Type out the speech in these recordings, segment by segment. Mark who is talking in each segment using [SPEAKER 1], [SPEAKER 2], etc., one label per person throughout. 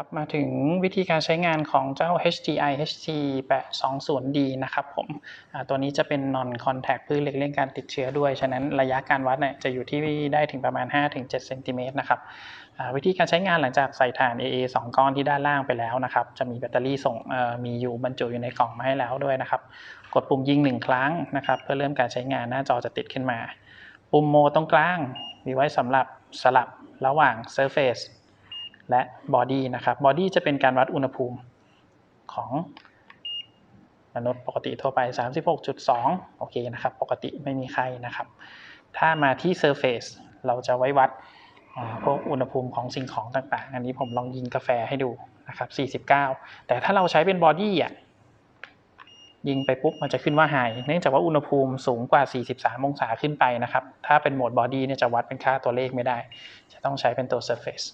[SPEAKER 1] ครับมาถึงวิธีการใช้งานของเจ้า HDI HT 820D นะครับผมตัวนี้จะเป็น non contact เพื่อเลี่ยงการติดเชื้อด้วย ฉะนั้นระยะการวัดเนี่ยจะอยู่ที่ได้ถึงประมาณ 5-7เซนติเมตรนะครับวิธีการใช้งานหลังจากใส่ถ่าน AA 2 ก้อนที่ด้านล่างไปแล้วนะครับ จะมีแบตเตอรี่ส่งมีอยู่บรรจุอยู่ในกล่องมาให้แล้วด้วยนะครับ กดปุ่มยิง 1 ครั้งนะครับ เพื่อเริ่มการใช้งานหน้าจอจะติดขึ้นมา ปุ่มโมตรงกลางมีไว้สำหรับสลับระหว่าง surface และบอดี้นะครับบอดี้จะเป็นการวัดอุณหภูมิของมนุษย์ปกติทั่วไป 36.2 โอเคนะครับ ปกติไม่มีไข้นะครับ ถ้ามาที่ Surface เราจะไว้วัดพวกอุณหภูมิของสิ่งของต่างๆ อันนี้ผมลองยิงกาแฟให้ดูนะครับ 49 แต่ถ้าเราใช้เป็นบอดี้อะ ยิงไปปุ๊บมันจะขึ้นว่า high เนื่องจากว่าอุณหภูมิสูงกว่า 43 องศาขึ้นไปนะครับ ถ้าเป็นโหมดบอดี้เนี่ยจะวัดเป็นค่าตัวเลขไม่ได้ จะต้องใช้เป็นตัว Surface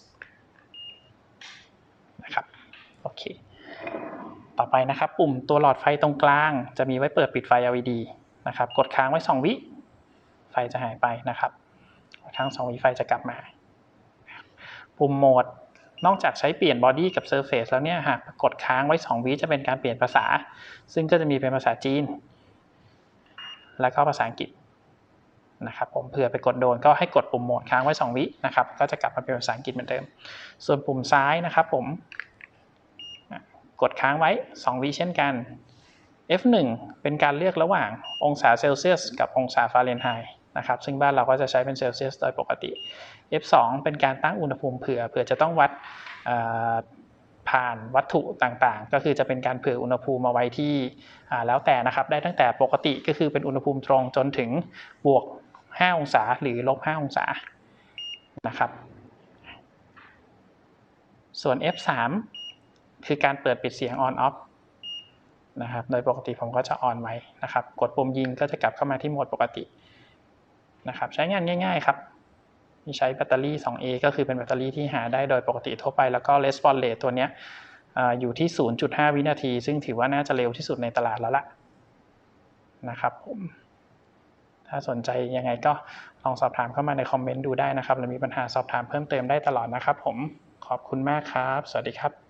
[SPEAKER 1] นะครับโอ เค ต่อไปนะครับ ปุ่มตัวหลอดไฟตรงกลาง จะมีไว้เปิดปิดไฟ LED นะครับ กดค้างไว้ 2 วิ ไฟจะหายไปนะครับกดค้าง 2 วิไฟจะกลับมา ปุ่มโหมด นอกจากใช้เปลี่ยนบอดี้กับเซอร์เฟซแล้วเนี่ยหากกดค้างไว้ 2 วิจะเป็นการเปลี่ยนภาษา ซึ่งก็จะมีเป็นภาษาจีน แล้วก็ภาษาอังกฤษนะครับผมเผื่อไปกดโดนก็ให้กดปุ่มโหมดค้างไว้ 2 วินะครับก็จะกลับมาเป็นภาษาอังกฤษเหมือนเดิม ส่วนปุ่มซ้ายนะครับผม กดค้างไว้ 2 วิเช่นกัน F1 เป็นการเลือกระหว่างองศาเซลเซียสกับองศาฟาเรนไฮต์นะครับซึ่งบ้านเราก็จะใช้เป็นเซลเซียสโดยปกติ F2 เป็นการตั้งอุณหภูมิเผื่อเผื่อจะต้องวัดผ่านวัตถุต่างๆ ก็คือจะเป็นการเผื่ออุณหภูมิมาไว้ที่แล้วแต่นะครับได้ตั้งแต่ปกติก็คือเป็นอุณหภูมิตรงจนถึงบวก 5 องศาหรือลบ 5 องศานะครับ ส่วน F3 คือการเปิดปิดเสียง on off นะครับ โดยปกติผมก็จะ on ไว้นะครับ กดปุ่มยิงก็จะกลับเข้ามาที่โหมดปกตินะครับ ใช้งานง่ายๆครับมีใช้แบตเตอรี่ 2A ก็คือเป็นแบตเตอรี่ที่หาได้โดยปกติทั่วไป แล้วก็ response rate ตัวเนี้ยอ่าอยู่ที่ 0.5 วินาที ซึ่งถือว่าน่าจะเร็วที่สุดในตลาดแล้วล่ะนะครับผมถ้าสนใจยังไงก็ลองสอบถามเข้ามาในคอมเมนต์ดูได้นะครับหรือมีปัญหาสอบถามเพิ่มเติมได้ตลอดนะครับผม ขอบคุณมากครับ สวัสดีครับ